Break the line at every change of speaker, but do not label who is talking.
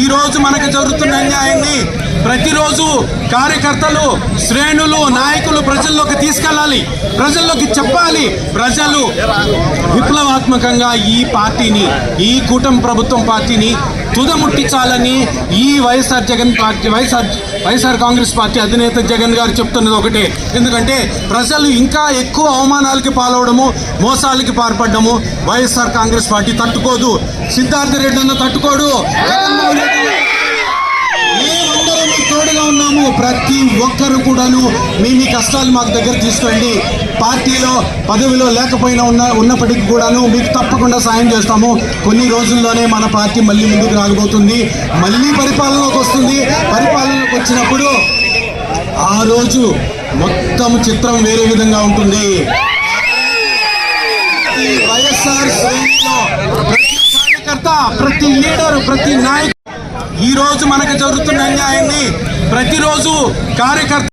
ఈ రోజు మనకు జరుగుతున్న అన్యాయాన్ని ప్రతిరోజు కార్యకర్తలు శ్రేణులు నాయకులు ప్రజల్లోకి తీసుకెళ్ళాలి. ప్రజల్లోకి చెప్పాలి. ప్రజలు విప్లవాత్మకంగా ఈ పార్టీని ఈ కూటమి ప్రభుత్వం పార్టీని తుదముట్టించాలని ఈ YSR Jagan party YSR YSR Congress party అధినేత జగన్ గారు చెప్తున్నది ఒకటే. ఎందుకంటే ప్రజలు ఇంకా ఎక్కువ అవమానాలకి పాలవడము మోసాలకి పాల్పడము వైఎస్ఆర్ కాంగ్రెస్ పార్టీ తట్టుకోదు. సిద్ధార్థ రెడ్డి అన్న తట్టుకోడు. జగన్మోహన్ రెడ్డి ప్రతి ఒక్కరు కూడాను మీ మీ కష్టాలు మాకు దగ్గర తీసుకురండి పార్టీలో పదవిలో లేకపోయినా ఉన్న ఉన్నప్పటికీ కూడాను మీకు తప్పకుండా సాయం చేస్తాము. కొన్ని రోజుల్లోనే మన పార్టీ మళ్ళీ ముందుకు రాకపోతుంది. మళ్ళీ పరిపాలనలోకి వస్తుంది. పరిపాలనలోకి వచ్చినప్పుడు ఆ రోజు మొత్తం చిత్రం వేరే విధంగా ఉంటుంది. వైఎస్ఆర్ శ్రేణిలో ప్రతి కార్యకర్త ప్రతి లీడర్ ప్రతి నాయకుడు ఈ రోజు మనకు జరుగుతున్న అన్యాయాన్ని ప్రతిరోజు కార్యకర్త